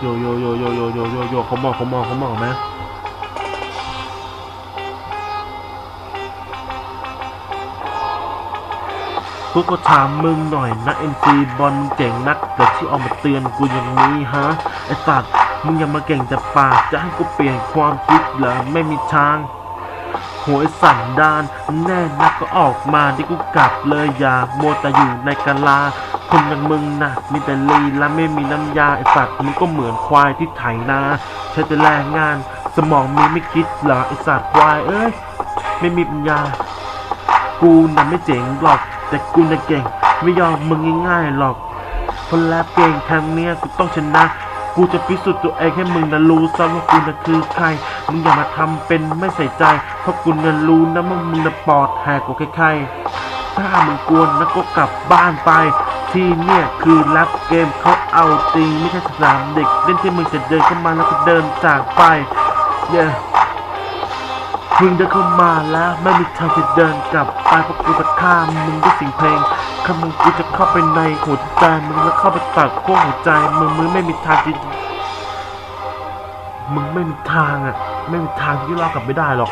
Yo, yo, yo, yo, yo, yo, yo, yo, come on, come on, come on, man. Cô có thảm mừng nổi na MC Bon chèn nắc Để chứ ông mà tiền của những ní hả Ê tạt, mừng nhằm mà kèn chặt phà Chả hay cô biển khoan kít là mê mi thang หวยสันดาน แน่นักก็ออกมาที่กูกลับเลยอย่าโมแต่อยู่ในกะลา คนอย่างมึงนะมีแต่ลีและไม่มีน้ำยาไอสัตว์มึงก็เหมือนควายที่ไถนาใช้แต่แรงงาน สมองมีไม่คิดเหรอไอสัตว์ควายเอ้ยไม่มีปัญญา กูน่ะไม่เจ๋งหรอก แต่กูน่ะเก่ง ไม่ยอมมึงง่ายๆหรอก คนแรกเก่งครั้งเนี้ยกูต้องชนะกูจะพิสูจน์ตัวเองให้มึงนะรู้ซะว่ากูน่ะคือใคร มึงอย่ามาทำเป็นไม่ใส่ใจ เพราะกูน่ะรู้นะมึงน่ะปอดแหกกว่าใครๆถ้ามึงกวนนะก็กลับบ้านไป ที่เนี่ยคือรับเกมเขาเอาจริงไม่ใช่สนามเด็กเล่นที่มึงจะเดินเข้ามาแล้วก็เดินจากไปเนี่ยมึงเดินเข้ามาแล้วไม่มีทางจะเดินกลับไปเพราะกูจะฆ่ามึงด้วยสิ่งเพลงคำมึงกูจะเข้าไปในหัวใจมึงแล้วเข้าไปตัดขั้วหัวใจมึงมึงไม่มีทางที่มึงไม่มีทางอะไม่มีทางที่รอดกลับไม่ได้หรอก